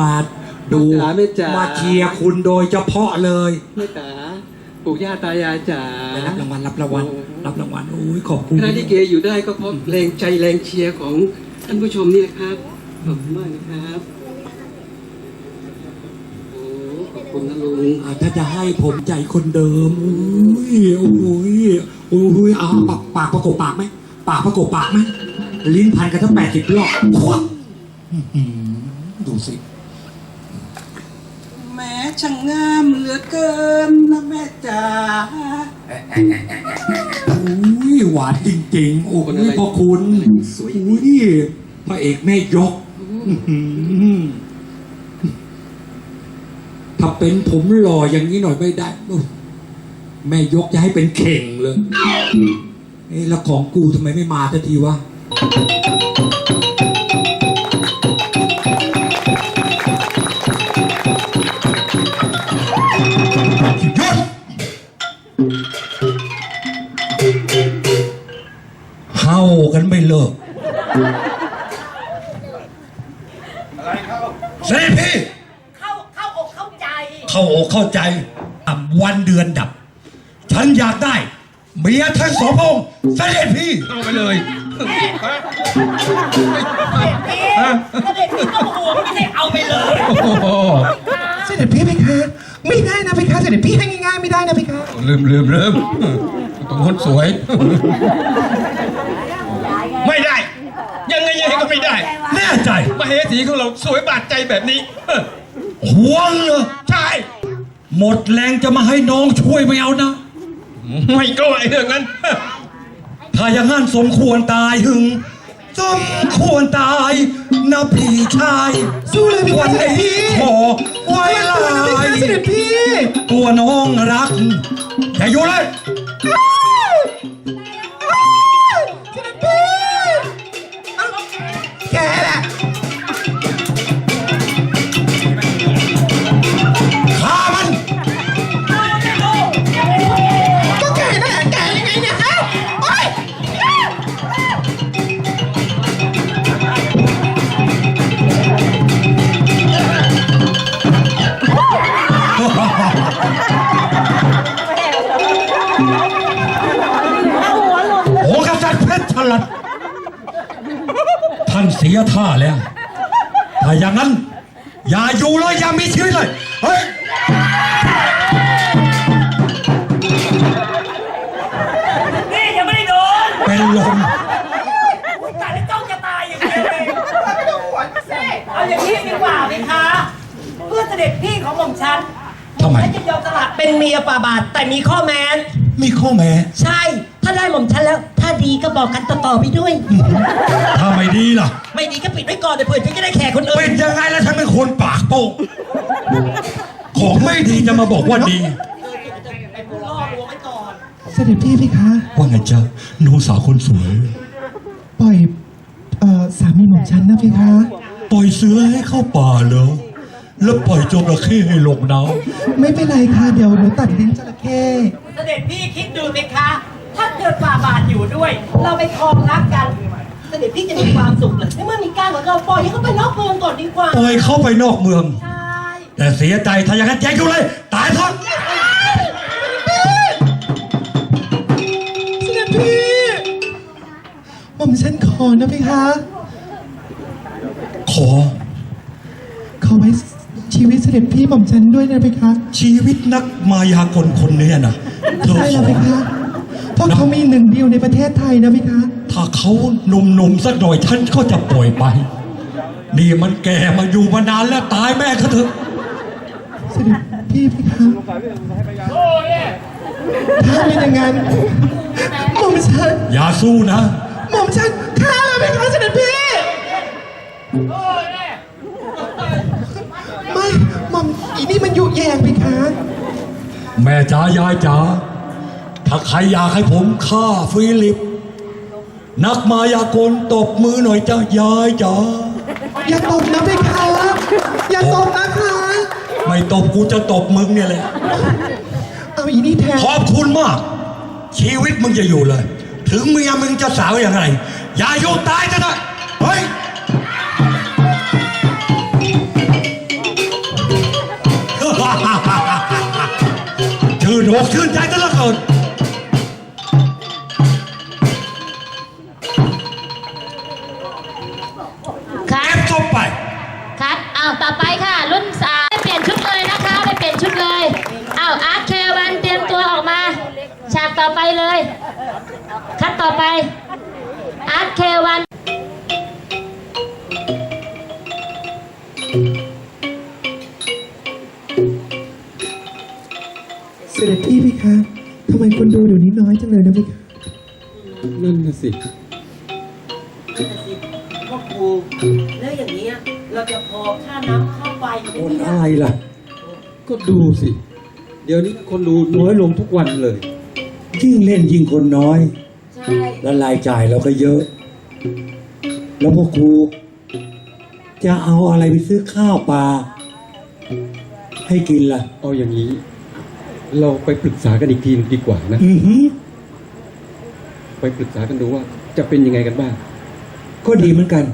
มาดู จ๋าแม่จ๋ามาเชียร์คุณโดยเฉพาะเลยแม่จ๋าปู่ย่าตายายจ๋าไปรับรางวัลรับรางวัลรับรางวัลอุ้ยขอบคุณ คณะลิเกอยู่ได้ก็เพราะแรงใจแรงเชียร์ของท่านผู้ชมนี่นะครับขอบคุณมากนะครับโอ้ขอบคุณนะลุง อ่าถ้าจะให้ผมใจคนเดิมอุ้ยโอ้ยโอ้ยเอาปากปากประกบปากไหมปากประกบปากไหมลิ้นพันกันทั้งแปดสิบรอบควักอื้อหือดูสิแม้ ช่างงามเหลือเกินนะแม่จ๋าอุ้ยหวานจริงๆ โอ้คนอะไรยพ่อคุณสวยอุ้ยพระเอกแม่ยกอื้อหือถ้าเป็นผมหล่ออย่างนี้หน่อยไม่ได้โอ้แม่ยกจะให้เป็นเข่งเลย เอ๊ะแล้วของกูทำไมไม่มาสักทีวะ กันไม่เลิกเสพีเข้าเข้าอกเข้าใจ เข้าอกเข้าใจอ่ำวันเดือนดับ ฉันอยากได้เมียทั้งสองพระองค์เสด็จพี่เอาไปเลยเด็กพี่ถ้าเด็กพี่ต้องห่วงไม่ใช่เอาไปเลยโอ้โหเสด็จพี่ไหมคะไม่ได้นะพี่คะเสด็จพี่ให้ง่ายๆไม่ได้นะพี่คะลืมลืมลืม ตรงคนสวย ไม่ได้ ยังไงยังไงก็ไม่ได้ แน่ใจมาเฮสีของเราสวยบาดใจแบบนี้เออหวงเลยใช่ หมดแรงจะมาให้น้องช่วยไม่เอานะ ไม่กลัวไอ้เรื่องนั้นเออถ้าอย่างนั้นสมควรตายหึง สมควรตายนะพี่ชายสู้เลยพี่วัคะนเสด็จนี้พี่ขอไว้ลาพี่คะยเสด็จพี่ตัวน้องรักอย่าอยู่เลย ยท่าแล้วถ้าอย่างนั้น อย่าอยู่เลยอย่ามีชีวิตเลยเฮ้ยนี่ยังไม่ได้โดนเป็นลมแต่แล้วจ้องจะตายอย่างนี้เลยเอาอย่างนี้ดีกว่าไหมคะ เพื่อเสด็จพี่ของหม่อมฉันทำไมฉันจะยอมสละเป็นเมียป่าบาทแต่มีข้อแม้มีข้อแม้ ใช่ ถ้าได้หม่อมฉันแล้ว ถ้าดีก็บอกกันต่อๆไปด้วย ถ้าไม่ดีล่ะ ไม่ดีก็ปิดไว้ก่อนเดี๋ยวเผื่อฉันจะได้แขกคนอื่เป็นนยังไงแล้วฉันเป็นคนปากโป้งของไม่ดีจะมาบอกว่าดีไปพูดล่อลวงไว้ก่อน เสด็จพี่พี่คะว่าไงจ๊ะน้องสาวคนสวย ปล่อยเอ่อสามีของฉันนะพี่คะ ปล่อยเสือให้เข้าป่าเหรอ แล้วปล่อยจระเข้ให้ลงน้ไม่เป็นไรค่ะ เดี๋ยวหนูตัดลิ้นจระเข้เสด็จพี่คิดดูสิคะถ้า เกิดฝ่าบาทอยู่ด้วย เราไปครองรักกันเสด็จพี่จะมีความสุขเลยในเมื่อมีการของเราปล่อยให้เขาไปนอกเมืองก่อนดีกว่าำปล่อยเข้าไปนอกเมือง ใช่ แต่เสียใจถ้าอย่างนั้นแจ้งอยู่เลย ตายเถอะเสด็จพี่ผมฉันขอนะพี่คะขอ ขอไว้ชีวิตเสด็จพี่ผมฉันด้วยนะพี่คะชีวิตนักมายากลคนนี้นะเธอใช่ขแล้วอพี่คะ เพราะเขามีหนึ่งเดียวในประเทศไทยนะพี่คะ ถ้าเขาหนุ่มๆสักหน่อยฉันก็จะปล่อยไป นี่มันแก่มาอยู่มานานแล้วตายแม่เขาเถอะเสด็จพี่พี่คะถ้าเป็นอย่างนั้นหม่อมฉันอย่าสู้นะหม่อมฉันฆ่าเลยพี่คะเสด็จพี่ไม่หม่อมอีนี่มันยุแยงพี่คะแม่จ๋ายายจ๋า ถ้าใครอยากให้ผมฆ่าฟิลิป นักมายากลตบมือหน่อยจ้ายายจ๋าอย่าตบนะพี่คะอย่าตบนะคะ ไม่ตบกูจะตบมึงเนี่ยแหละเอาอีนี่แทนขอบคุณมาก ชีวิตมึงจะอยู่เลยแถถึงเมียมึงจะสาวอย่างไร อย่ายุ่งตายซะนะเฮ้ยชื่นอกชื่นใจซะเหลือเกิน เลย คัดต่อไปอาร์ตเควันเสด็จพี่พี่คะทำไมคนดูเดี๋ยวนี้น้อยจังเลยนะพี่คะนั่นน่ะสิพ่อครูแล้วอย่างนี้ยเราจะพอค่าน้ำค่าไฟไหมคนเนี่ย อะไรล่ะ ก็ดูสิ เดี๋ยวนี้คนดูน้อยลงทุกวันเลย ยิ่งเล่นยิ่งคนน้อย ใช่แล้วรายจ่ายเราก็เยอะ แล้วพวกครู จะเอาอะไรไปซื้อข้าวปลาให้กินล่ะ เอาอย่างนี้ เราไปปรึกษากันอีกทีหนึ่งดีกว่านะ อือหือไปปรึกษากันดูว่าจะเป็นยังไงกันบ้าง ก็ดีเหมือนกัน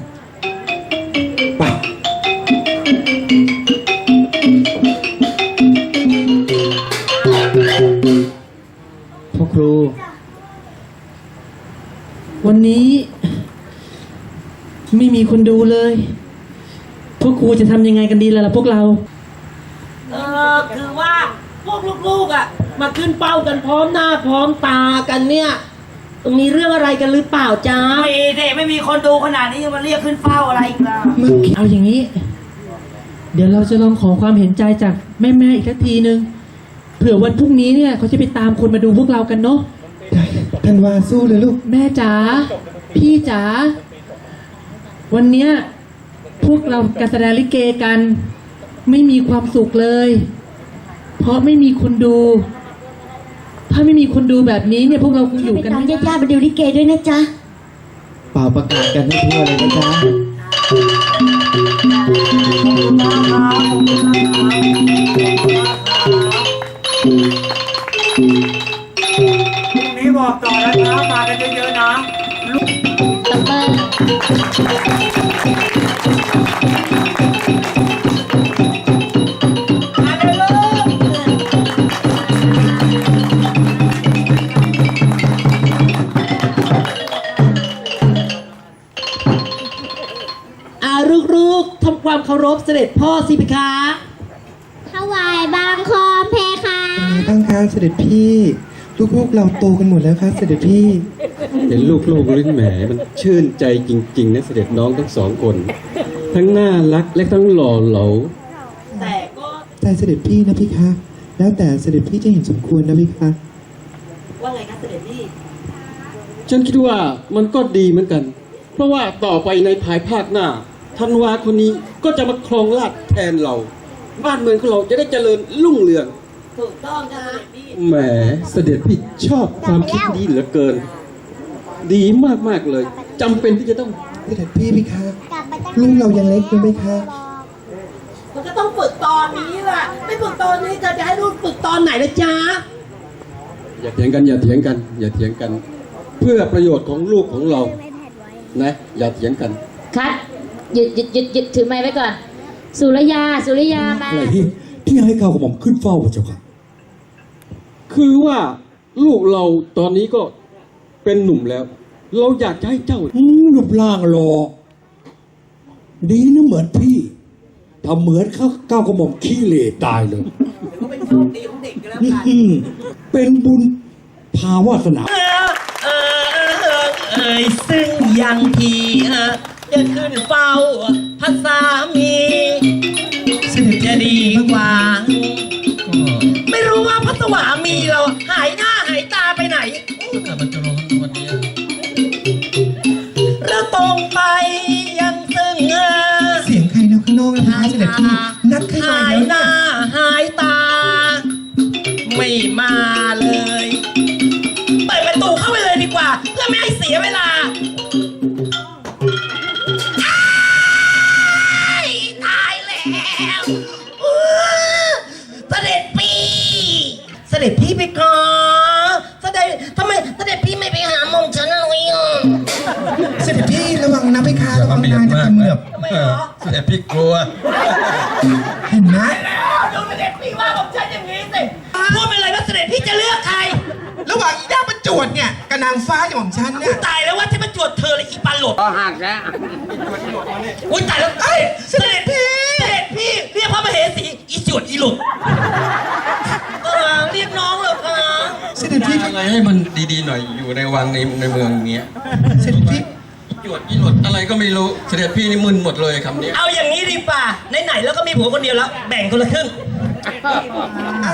วันนี้ ไม่มีคนดูเลย พวกครูจะทำยังไงกันดีล่ะล่ะพวกเรา เออคือว่าพวกลูกๆอะ มาขึ้นเป้ากันพร้อมหน้าพร้อมตากันเนี่ย มีเรื่องอะไรกันหรือเปล่าจ๊ะไม่เด็ไม่มีคนดูขนาดนี้ยังมาเรียกขึ้นเฝ้าอะไรอีกล่ะเอาอย่างนี้ เดี๋ยวเราจะลองขอความเห็นใจจากแม่แม่ๆอีกสักทีนึงเผื่อวันพรุ่งนี้เนี่ยเขาจะไปตามคนมาดูพวกเรากันเนาะได้ ธันวาสู้เลยลูก แม่จ๋าพี่จ๋าวันเนี้ยพวกเราการแสดงลิเกกัน ไม่มีความสุขเลย เพราะไม่มีคนดู ถ้าไม่มีคนดูแบบนี้เนี่ยพวกเราคงอยู่กันตามไม่ได้ญาติๆมาดูลิเกด้วยนะจ๊ะ เป่าประกาศกันให้ทั่วเลยนะจ๊ะพรุ่งนี้ บอกต่อแล้วนะมากันเยอะๆนะตบเบิ้ลมาเด้อลูกอาลูกๆทำความเคารพเสด็จพ่อสิพิคะถวายบางคอมเพคะ เป็นไงบ้างคะเสด็จพี่ ลูกๆเราโตกันหมดแล้วคะเสด็จพี่ เห็นลูกๆลิ้นแหมมันชื่นใจจริงๆนะเสด็จน้องทั้งสองคน ทั้งน่ารักและทั้งหล่อเหลาแต่ก็แต่เสด็จพี่นะพี่คะ แล้วแต่เสด็จพี่จะเห็นสมควรนะพี่คะ ว่าไงคะเสด็จพี่ฉันคิดว่ามันก็ดีเหมือนกัน เพราะว่าต่อไปในภายภาคหน้าธันวาคนนี้ก็จะมาครองราชย์แทนเรา บ้านเมืองของเราจะได้เจริญรุ่งเรือง ถูกต้องนะเสด็จพี่แหมเสด็จพี่ชอบความคิดนี้เหลือเกิน ดีมากๆเลยจำเป็นที่จะต้องเสด็จพี่พี่คะลูกเรายังเล็กอยู่ไหมคะมันก็ต้องฝึกตอนนี้แหละไม่ฝึกตอนนี้จะจะให้ลูกฝึกตอนไหนนะจ๊ะอย่าเถียงกันอย่าเถียงกัน อย่าเถียงกัน เพื่อประโยชน์ของลูกของเรานะอย่าเถียงกันคัดหยุดหยุดหยุดหยุดถือไม้ไว้ก่อน สุริยา สุริยามา อะไรที่ที่ให้ข้าวกระหม่อมขึ้นเฝ้าพระเจ้าค่ะ คือว่าลูกเราตอนนี้ก็เป็นหนุ่มแล้ว เราอยากจะให้เจ้า อืมรูปร่างหล่อดีนะเหมือนพี่ถ้าเหมือนข้าวก้าวกระหม่อมขี้เหร่ตายเลยถือว่าเป็นโชคดีของเด็กก็แล้วกัน อืมเป็นบุญภาวาสนา เออเออเอ่ยซึ่งยังทีเออจะขึ้นเฝ้าพระสามี ซึ่งจะดีกว่า นะคะเสด็จพี่นัดใครหามายแล้วหเนี่น้ายหายตา ไม่มาเลย เปิดประตูเข้าไปเลยดีกว่า เพื่อไม่ให้เสียเวลาอ้ายตายแล้วอื้อเสด็จพี่ เสด็จพี่ไปก่อน ต้องน่าจะเขมือบทำไมเหรอเสด็จพี่กลัว เห็นไหมดูเสด็จพี่ว่าผมฉันอย่างนี้สิพูดไปเลยว่าเสด็จพี่จะเลือกใครระหว่างอีด้าประจวดเนี่ยกับนางฟ้าอย่างของฉันเนี่ยตายแล้วว่าที่มันจวดเธอเลยอีปันหลดก็หักแล้วอุ้ยตายแล้วเอ้ยเสด็จพี่เสด็จพี่เรียกพระมเหสีอีจวดอีหลุดเออเรียกน้องเหรอคะเสด็จพี่อะไรให้มันดีๆหน่อยอยู่ในวังในในเมืองอย่างเงี้ย เสด็จพี่จ วดอีหลดอะไรก็ไม่รู้เสด็จพี่นี่มึนหมดเลยคำนี้เอาอย่างนี้ดีป่ะไหนๆแล้วก็มีผัวคนเดียวแล้ว แบ่งคนละครึ่ง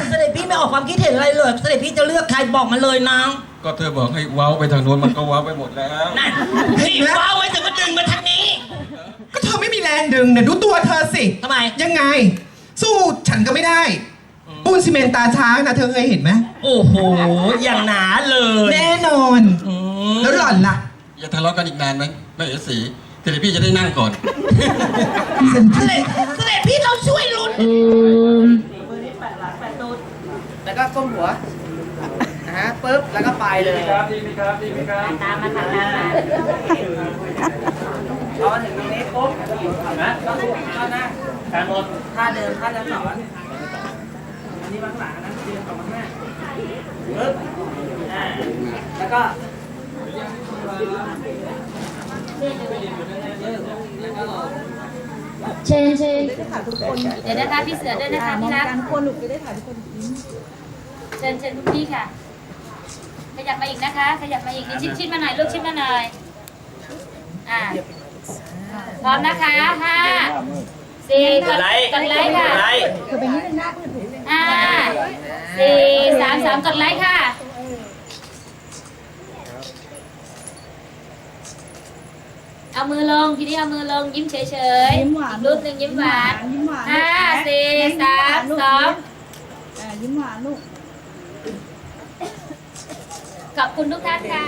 เสด็จพี่ไม่ออกความคิดเห็นอะไรเลยเสด็จพี่จะเลือกใครบอกมาเลยน้องก็เธอบอกให้เว้าไปทางโน้นมันก็เว้าไปหมดแล้ว นั่นพี่ว้าไว้ถึงก็ดึงมาทางนี้ก็เธอไม่มีแรงดึงเนี่ยดูตัวเธอสิ ทำไม ยังไง สู้ฉันก็ไม่ได้ ปูนซีเมนต์ตาช้างนะเธอเคยเห็นไหมโอ้โห อย่างหนาเลย แน่นอนอืมแล้วหล่อนล่ะ อย่าทะเลาะกันอีกนานไหม ไม่เอสีเสด็จพี่จะได้นั่งก่อน เสด็จเสด็จพี่เราช่วยลุ้นอืมแล้วก็ก้มหัวนะฮะปึ๊บ แล้วก็ไปเลยตามมาค่ะตามมาพอมาถึงตรงนี้ปุ๊บนะก็ปุ๊บท่าหน้าการหมดท่าเดิมท่าเดิมสอนอันนี้มาข้างหลังนะเดินต่อมาข้างหน้าปึ๊บอ่าแล้วก็ เชนเชนเดี๋ยวนะคะพี่เสือด้วยนะคะพี่รักคนหลุดจะได้ถ่ายทุกคนเชิญเชิญคุณพี่ค่ะ ขยับมาอีกนะคะ ขยับมาอีกนิดชิดชิดมาหน่อยลูกชิดมาหน่อยอ่าพร้อมนะคะห้าสี่กดกดไลค์ค่ะห้าสี่สามสามกดไลค์ค่ะ เอามือลงทีนี้เอามือลงยิ้มเฉยๆยิ้มหวานรูปหนึ่งยิ้มหวานห้าสี่สามสองยิ้มหวานลูกขอบคุณทุกท่านค่ะ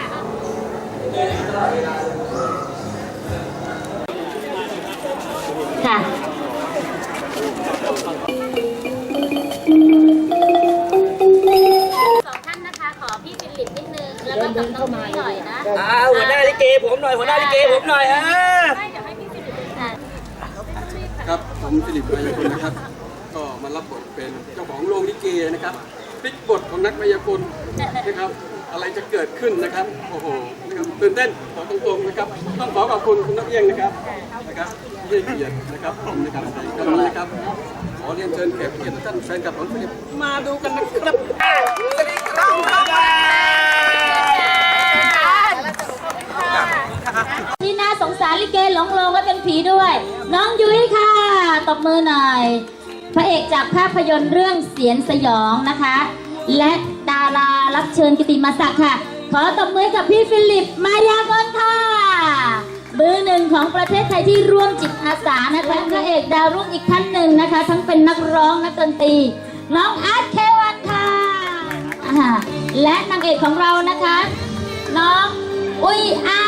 ค่ะ นิดนึงแล้วก็กับน้องนุ้ยหน่อยนะอ่าหัวหน้าลิเกผมหน่อยหัวหน้าลิเกผมหน่อยฮะไม่เดี๋ยวให้พี่ฟิลิปอะครับผมฟิลิปมายากลนะครับ ก็มารับบทเป็นเจ้าของโรงลิเกนะครับพลิกบทของนักมายากลนะครับ อะไรจะเกิดขึ้นนะครับโอ้โหนะครับตื่นเต้นขอตรงๆนะครับ ต้องขอขอบคุณคุณนักเอียงนะครับนะครับที่ให้เกียรตินะครับผมนะครับในครั้งนี้นะครับขอเรียนเชิญแขกผู้เกียรติทุกท่านแฟนคลับของฟิลิปมาดูกันนะครับ ที่น่าสงสารลิเกหลงโลงและเป็นผีด้วย น้องยุ้ยค่ะตบมือหน่อยพระเอกจากภาพยนตร์เรื่องเสียนสยองนะคะ และดารารับเชิญกิติมศักดิ์ค่ะ ขอตบมือกับพี่ฟิลิปมายากลค่ะเบอร์หนึ่งของประเทศไทยที่ร่วมจิตอาสานะคะพระเอกดาวรุ่งอีกท่านหนึ่งนะคะ ทั้งเป็นนักร้องนักดนตรีน้องอาร์ตเควันค่ะและนางเอกของเรานะคะ น้องอุ้ยอา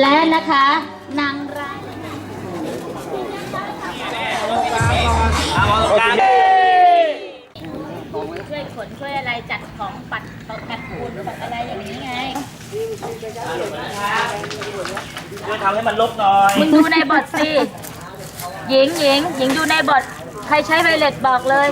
และนะคะนางร้ายช่วยขนช่วยอะไรจัดของปัดปัดปูนปัดอะไรอย่างนี้ไงช่วยทำให้มันลบหน่อยมึงดูในบทสิหญิงหญิงหญิงดูในบทใครใช้ไวเลตบอกเลย